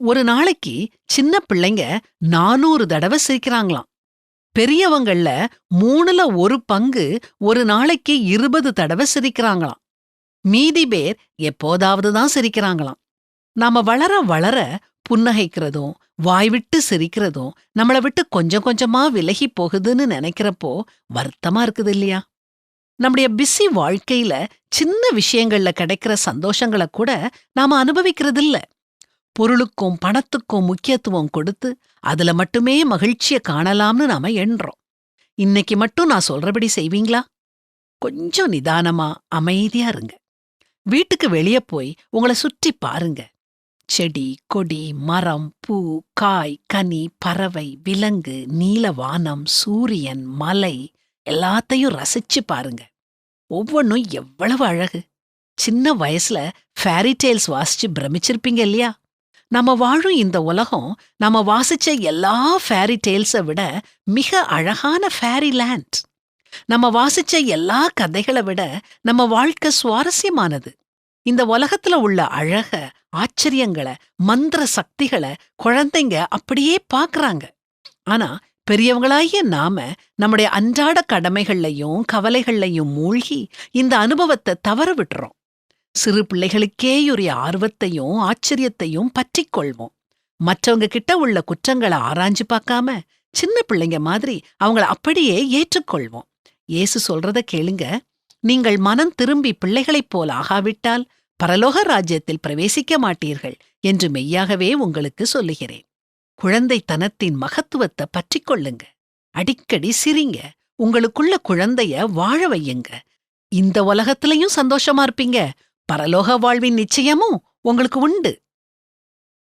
ஒரு நாளைக்கு சின்ன பிள்ளைங்க நானூறு தடவை சிரிக்கிறாங்களாம். பெரியவங்கள்ல மூணுல ஒரு பங்கு ஒரு நாளைக்கு இருபது தடவை சிரிக்கிறாங்களாம். மீதி பேர் எப்போதாவது தான் சிரிக்கிறாங்களாம். நாம வளர வளர புன்னகைக்கிறதும் வாய்விட்டு சிரிக்கிறதும் நம்மள விட்டு கொஞ்சம் கொஞ்சமா விலகி போகுதுன்னு நினைக்கிறப்போ வருத்தமா இருக்குது இல்லையா? நம்முடைய பிஸி வாழ்க்கையில சின்ன விஷயங்கள்ல கிடைக்கிற சந்தோஷங்களை கூட நாம அனுபவிக்கிறதில்ல. பொருளுக்கும் பணத்துக்கும் முக்கியத்துவம் கொடுத்து அதுல மட்டுமே மகிழ்ச்சிய காணலாம்னு நாம எண்றோம். இன்னைக்கு மட்டும் நான் சொல்றபடி செய்வீங்களா? கொஞ்சம் நிதானமா அமைதியா இருங்க. வீட்டுக்கு வெளியே போய் உங்களை சுற்றி பாருங்க. செடி கொடி மரம் பூ காய் கனி பறவை விலங்கு நீல வானம் சூரியன் மலை எல்லாத்தையும் ரசிச்சு பாருங்க. ஒவ்வொன்றும் எவ்வளவு அழகு. சின்ன வயசுல ஃபேரி டெய்ல்ஸ் வாசிச்சு பிரமிச்சிருப்பீங்க இல்லையா? நம்ம வாழும் இந்த உலகம் நம்ம வாசிச்ச எல்லா ஃபேரி டெய்ல்ஸை விட மிக அழகான ஃபேரி லேண்ட் நம்ம வாசிச்ச எல்லா கதைகளை விட நம்ம வாழ்க்கை சுவாரஸ்யமானது. இந்த உலகத்துல உள்ள அழக ஆச்சரியங்களை மந்திர சக்திகளை குழந்தைங்க அப்படியே பாக்குறாங்க. ஆனா பெரியவங்களாகிய நாம நம்முடைய அன்றாட கடமைகள்லையும் கவலைகள்லையும் மூழ்கி இந்த அனுபவத்தை தவற விட்டுறோம். சிறு பிள்ளைகளுக்கேயுரிய ஆர்வத்தையும் ஆச்சரியத்தையும் பற்றிக் கொள்வோம். மற்றவங்க கிட்ட உள்ள குற்றங்களை ஆராய்ஞ்சு பார்க்காம சின்ன பிள்ளைங்க மாதிரி அவங்கள அப்படியே ஏற்றுக்கொள்வோம். ஏசு சொல்றத கேளுங்க. நீங்கள் மனம் திரும்பி பிள்ளைகளைப் போல் ஆகாவிட்டால் பரலோக ராஜ்யத்தில் பிரவேசிக்க மாட்டீர்கள் என்று மெய்யாகவே உங்களுக்கு சொல்லுகிறேன். குழந்தைத்தனத்தின் மகத்துவத்தை பற்றிக் கொள்ளுங்க. அடிக்கடி சிரிங்க. உங்களுக்குள்ள குழந்தைய வாழ வையுங்க. இந்த உலகத்திலையும் சந்தோஷமா இருப்பீங்க. பரலோக வாழ்வின் நிச்சயமும் உங்களுக்கு உண்டு.